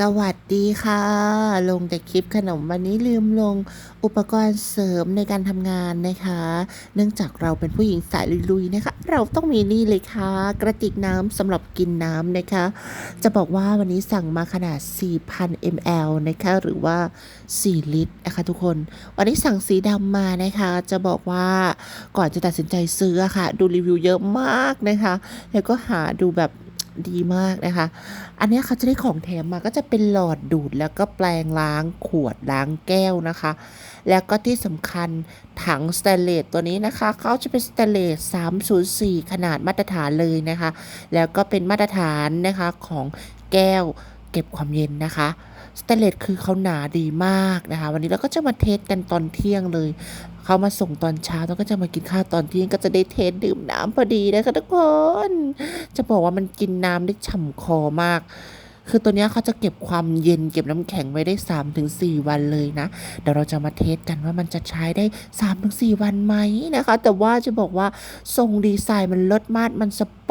สวัสดีค่ะ ลงแต่คลิปขนมวันนี้ลืมลงอุปกรณ์เสริมในการทำงานนะคะ เนื่องจากเราเป็นผู้หญิงสายลุยๆนะคะ เราต้องมีนี่เลยค่ะ กระติกน้ำสำหรับกินน้ำนะคะ จะบอกว่าวันนี้สั่งมาขนาด 4,000 ml นะคะหรือว่า 4 ลิตรนะคะทุกคน วันนี้สั่งสีดำมานะคะ จะบอกว่าก่อนจะตัดสินใจซื้อะค่ะ ดูรีวิวเยอะมากนะคะ แล้วก็หาดูแบบ ดีมากนะคะ อันนี้เขาจะได้ของแถมมาก็จะเป็นหลอดดูดแล้วก็แปลงล้างขวดล้างแก้วนะคะ แล้วก็ที่สำคัญถังสเตนเลสตัวนี้นะคะเขาจะเป็นสเตนเลส304 ขนาดมาตรฐานเลยนะคะ แล้วก็เป็นมาตรฐานนะคะของแก้วเก็บความเย็นนะคะ สแตนเลสคือเขาหนาดีมากนะคะ วันนี้เราก็จะมาเทสกันตอนเที่ยงเลย เขามาส่งตอนเช้าแล้วก็จะมากินข้าวตอนเที่ยงก็จะได้เทสดื่มน้ำพอดีนะคะทุกคน จะบอกว่ามันกินน้ำได้ฉ่ำคอมากคือตัวนี้เขาจะเก็บความเย็นเก็บน้ำแข็งไว้ได้ 3-4 วันเลยนะ เดี๋ยวเราจะมาเทสกันว่ามันจะใช้ได้ 3-4 วันไหมนะคะ แต่ว่าจะบอกว่าทรงดีไซน์มันเลิศมากมันสปอร์